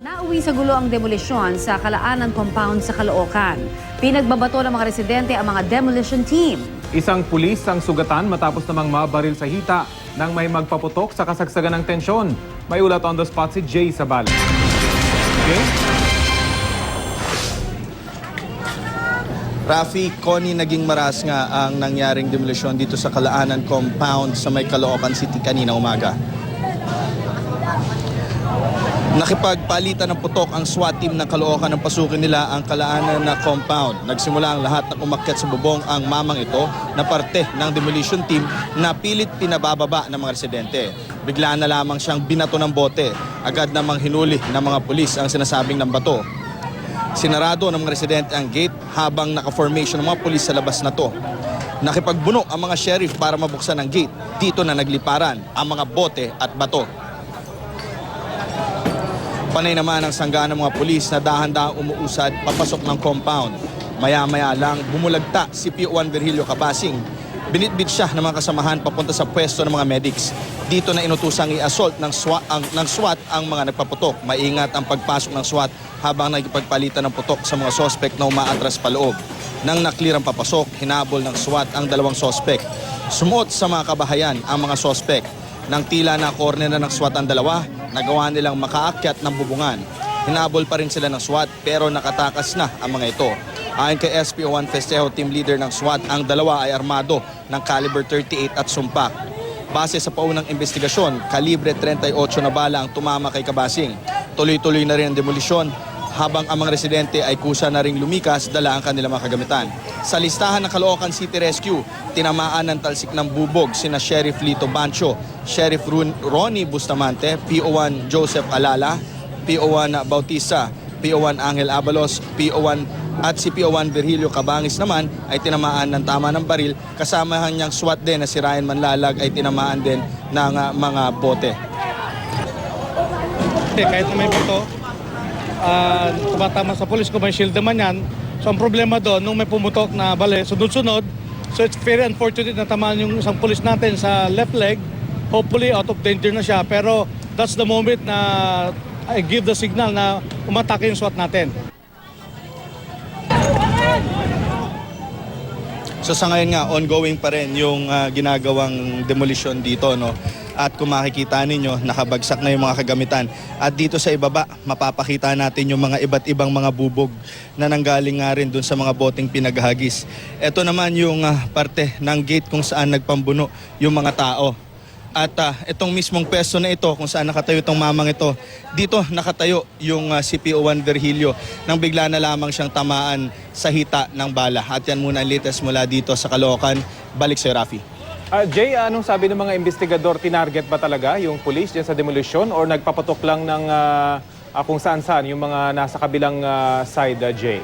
Nauwi sa gulo ang demolisyon sa Kalaanan Compound sa Caloocan. Pinagbabato ng mga residente ang mga demolition team. Isang pulis ang sugatan matapos namang mabaril sa hita nang may magpaputok sa kasagsagan ng tensyon. May ulat on the spot si Jay Sabal. Jay? Rafi, Connie, naging maras nga ang nangyaring demolisyon dito sa Kalaanan Compound sa may Caloocan City kanina umaga. Nakipagpalitan ng putok ang SWAT team ng Caloocan ng pasukin nila ang Kalaanan na compound. Nagsimula ang lahat ng umakyat sa bubong ang mamang ito na parte ng demolition team na pilit pinabababa ng mga residente. Bigla na lamang siyang binato ng bote. Agad namang hinuli ng mga pulis ang sinasabing ng bato. Sinarado ng mga residente ang gate habang naka-formation ng mga pulis sa labas na to. Nakipagbuno ang mga sheriff para mabuksan ang gate. Dito na nagliparan ang mga bote at bato. Panay naman ang sanggaan ng mga pulis na dahan-dahan umuusad papasok ng compound. Maya-maya lang bumulagta si P1 Virgilio Cabasing. Binitbit siya ng mga kasamahan papunta sa pwesto ng mga medics. Dito na inutusang i-assault ng SWAT ang, ng SWAT ang mga nagpaputok. Maingat ang pagpasok ng SWAT habang nagpagpalitan ng putok sa mga sospek na umaatras paloob. Nang naklir ang papasok, hinabol ng SWAT ang dalawang sospek. Sumuot sa mga kabahayan ang mga sospek. Nang tila na corner na ng SWAT ang dalawa, nagawa nilang makaakyat ng bubungan. Hinabol pa rin sila ng SWAT pero nakatakas na ang mga ito. Ayon kay SPO1 Festejo team leader ng SWAT, ang dalawa ay armado ng caliber 38 at sumpak. Base sa paunang investigasyon, kalibre 38 na bala ang tumama kay Kabasing. Tuloy-tuloy na rin ang demolisyon habang ang mga residente ay kusa na ring lumikas dala ang kanilang mga kagamitan. Sa listahan ng Caloocan City Rescue, tinamaan ng talsik ng bubog sina Sheriff Lito Bancho, Sheriff Ronnie Bustamante, PO1 Joseph Alala, PO1 Bautista, PO1 Angel Abalos, PO1 at si PO1 Virgilio Cabangis naman ay tinamaan ng tama ng baril kasama niyang SWAT din na si Ryan Manlalag ay tinamaan din ng ah, mga bote. Eh, kahit may bato, ah, tumatama sa polis may shield naman yan. So ang problema doon, nung may pumutok na bale, sunod-sunod, so it's very unfortunate na tamaan yung isang polis natin sa left leg. Hopefully out of danger na siya, pero that's the moment na I give the signal na umatake yung SWAT natin. So sa ngayon nga, ongoing pa rin yung ah, ginagawang demolition dito. No? At kung makikita ninyo, nakabagsak na yung mga kagamitan. At dito sa ibaba, mapapakita natin yung mga iba't ibang mga bubog na nanggaling nga rin dun sa mga boteng pinaghagis. Ito naman yung ah, parte ng gate kung saan nagpambuno yung mga tao. At ah, itong mismong peso na ito, kung saan nakatayo itong mamang ito, dito nakatayo yung ah, CPO-1 Virgilio nang bigla na lamang siyang tamaan sa hita ng bala. At yan muna ang latest mula dito sa Caloocan. Balik sa Rafi. Ah, Jay, anong sabi ng mga investigador? Tinarget ba talaga yung police dyan sa demolition or nagpapatok lang ng ah, kung saan-saan yung mga nasa kabilang ah, side, ah, Jay?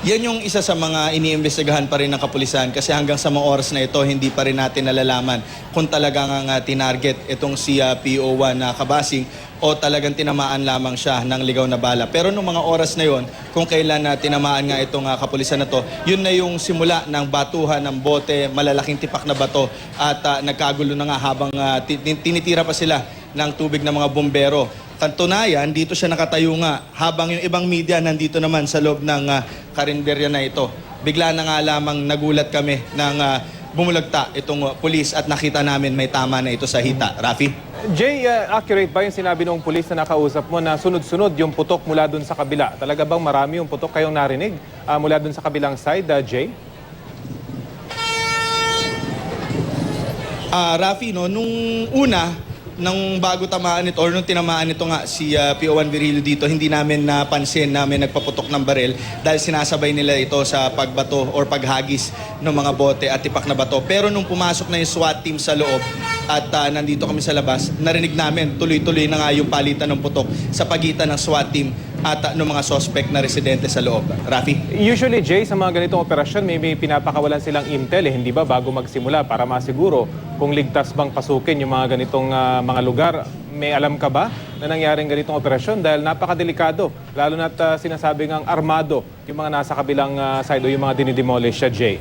Yan yung isa sa mga iniimbestigahan pa rin ng kapulisan kasi hanggang sa mga oras na ito hindi pa rin natin nalalaman kung talagang nga tinarget itong si ah, PO1 na kabasing o talagang tinamaan lamang siya ng ligaw na bala. Pero nung mga oras na yon, kung kailan na tinamaan nga itong ah, kapulisan na to, yun na yung simula ng batuhan ng bote, malalaking tipak na bato at ah, nagkagulo na nga habang ti- tinitira pa sila ng tubig ng mga bombero. Kantunayan, dito siya nakatayo nga habang yung ibang media nandito naman sa loob ng uh, karinderya na ito. Bigla na nga lamang nagulat kami ng ah, bumulagta itong ah, pulis at nakita namin may tama na ito sa hita. Rafi? Jay, ah, accurate ba yung sinabi ng police na nakausap mo na sunod-sunod yung putok mula dun sa kabila? Talaga bang marami yung putok kayong narinig ah, mula dun sa kabilang side, ah, Jay? Ah, Rafi, no, nung una, nung bago tamaan ito, or nung tinamaan ito nga si ah, PO1 Virilio dito, hindi namin napansin na may nagpaputok ng baril dahil sinasabay nila ito sa pagbato or paghagis ng mga bote at tipak na bato. Pero nung pumasok na yung SWAT team sa loob at ah, nandito kami sa labas, narinig namin tuloy-tuloy na nga yung palitan ng putok sa pagitan ng SWAT team at ah, ng mga suspect na residente sa loob. Rafi? Usually, Jay, sa mga ganitong operasyon, may, may pinapakawalan silang intel, eh, hindi ba, bago magsimula para masiguro kung ligtas bang pasukin yung mga ganitong ah, mga lugar. May alam ka ba na nangyaring ganitong operasyon? Dahil napakadelikado, lalo na't ah, sinasabi ngang armado yung mga nasa kabilang ah, side o yung mga dinidemolish siya, Jay.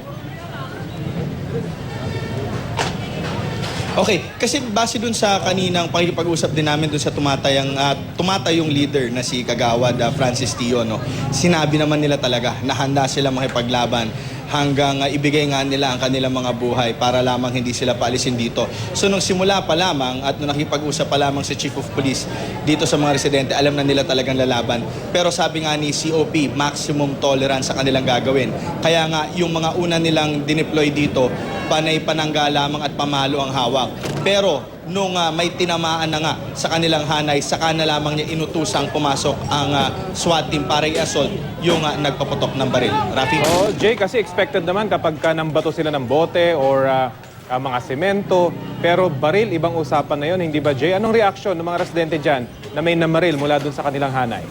Okay, kasi base dun sa kaninang pakikipag-usap din namin dun sa tumatayang ah, tumatayong leader na si Kagawad ah, Francis Tio, no. Sinabi naman nila talaga na handa sila makipaglaban hanggang ah, ibigay nga nila ang kanilang mga buhay para lamang hindi sila paalisin dito. So nung simula pa lamang at nung nakipag-usap pa lamang si Chief of Police dito sa mga residente, alam na nila talagang lalaban. Pero sabi nga ni COP, maximum tolerance sa kanilang gagawin. Kaya nga yung mga una nilang dineploy dito, panay panangga lamang at pamalo ang hawak. Pero nung ah, may tinamaan na nga sa kanilang hanay, saka na lamang niya inutusang pumasok ang ah, SWAT team para i-assault yung ah, nagpaputok ng baril. Rafi? Oh, Jay, kasi expected naman kapag ka nambato sila ng bote or ah, ah, mga semento. Pero baril, ibang usapan na yon, hindi ba Jay? Anong reaksyon ng mga residente dyan na may namaril mula dun sa kanilang hanay?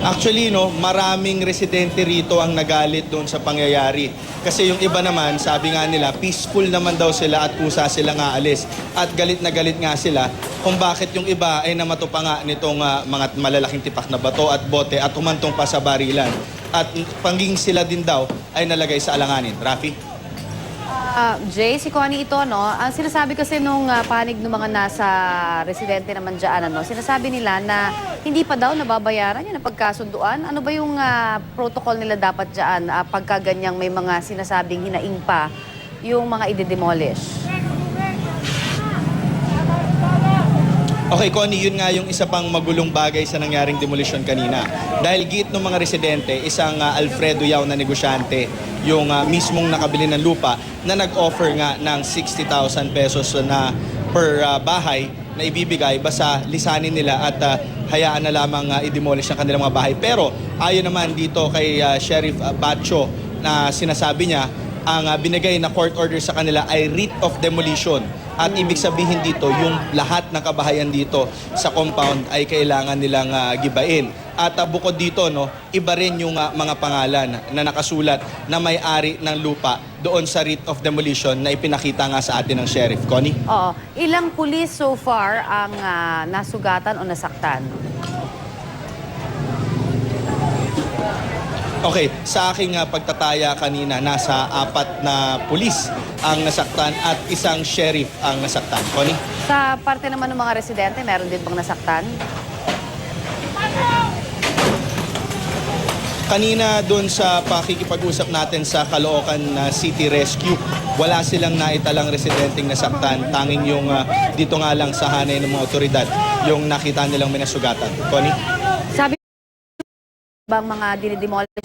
Actually, no, maraming residente rito ang nagalit doon sa pangyayari. Kasi yung iba naman, sabi nga nila, peaceful naman daw sila at kusa sila nga alis. At galit na galit nga sila kung bakit yung iba ay namato pa nga nitong ah, mga malalaking tipak na bato at bote at humantong pa sa barilan. At panging sila din daw ay nalagay sa alanganin. Rafi? Ah, Jay, si Connie ito, no? Ang sinasabi kasi nung ah, panig ng mga nasa residente naman dyan, ano, sinasabi nila na hindi pa daw nababayaran yan ang pagkasunduan. Ano ba yung ah, protocol nila dapat dyan ah, pagka may mga sinasabing hinaing pa yung mga ide-demolish? Okay, Connie, yun nga yung isa pang magulong bagay sa nangyaring demolition kanina. Dahil git ng mga residente, isang ah, Alfredo Yao na negosyante, yung ah, mismong nakabili ng lupa, na nag-offer nga ng 60,000 pesos na per ah, bahay na ibibigay basta lisanin nila at ah, hayaan na lamang ah, i-demolish ang kanilang mga bahay. Pero ayon naman dito kay ah, Sheriff ah, Bacho na sinasabi niya, ang ah, binigay na court order sa kanila ay writ of demolition. At ibig sabihin dito, yung lahat ng kabahayan dito sa compound ay kailangan nilang ah, gibain. At ah, bukod dito, no, iba rin yung ah, mga pangalan na nakasulat na may-ari ng lupa doon sa writ of demolition na ipinakita nga sa atin ng sheriff. Connie? Oo. Ilang pulis so far ang ah, nasugatan o nasaktan? Okay, sa aking ah, pagtataya kanina, nasa apat na pulis ang nasaktan at isang sheriff ang nasaktan. Connie? Sa parte naman ng mga residente, meron din bang nasaktan? Kanina doon sa pakikipag-usap natin sa Caloocan na City Rescue, wala silang naitalang residenteng nasaktan. Tanging yung ah, dito nga lang sa hanay ng mga otoridad, yung nakita nilang may nasugatan. Connie? Bang mga dinidemolish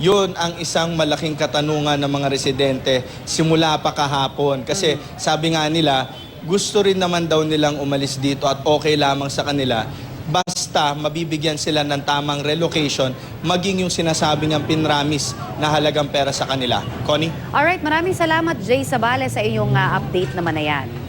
Yun ang isang malaking katanungan ng mga residente simula pa kahapon. Kasi sabi nga nila, gusto rin naman daw nilang umalis dito at okay lamang sa kanila. Basta mabibigyan sila ng tamang relocation, maging yung sinasabi niyang pinramis na halagang pera sa kanila. Connie? Alright, maraming salamat Jay Sabale sa iyong ah, update naman na yan.